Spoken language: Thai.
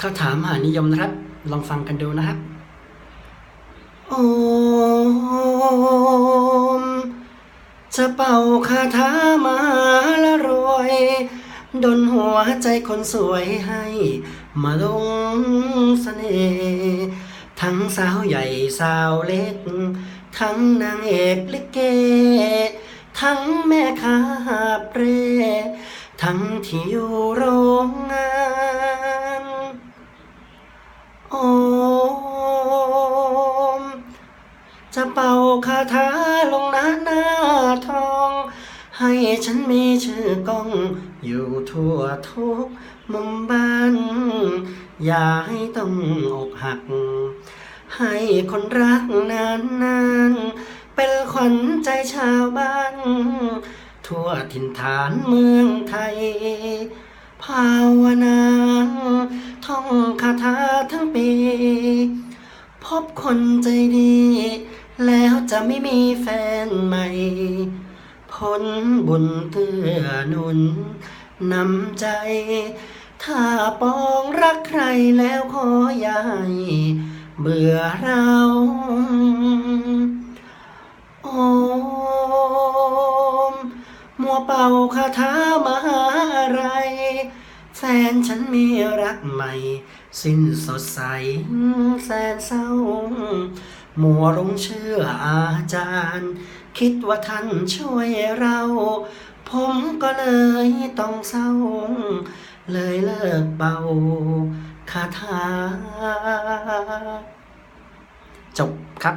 คาถามหานิยมนะครับ ลองฟังกันดูนะครับ โอม จะเป่าคาถามาละรวยดนหัวใจคนสวยให้ มาลงเสน่ห์ทั้งสาวใหญ่สาวเล็ก ทั้งนางเอกลิเก ทั้งแม่ค้าหาบเร่ทั้งที่อยู่โรงงาน จะเป่าคาถาลงหน้าหน้าทอง ให้ฉันมีชื่อกล้อง อยู่ทั่วทุกมุมบ้าน อย่าให้ต้องอกหัก ให้คนรักนานนานเป็นขวัญใจชาวบ้าน ทั่วถิ่นฐานเมืองไทย ภาวนาท่องคาถาทั้งปี พบคนใจดี จะไม่มีแฟนใหม่ผลบุญเตือนุนนำใจ ถ้าปองรักใครแล้วขออย่าให้เบื่อเราโอม มัวเป่าคาถามาอะไร แฟนฉันมีรักใหม่ สิ้นสดใส แสนเศร้า มัวหลงเชื่ออาจารย์ คิดว่าท่านช่วยเรา ผมก็เลยต้องเศร้า เลยเลิกเบาคาถา จบครับ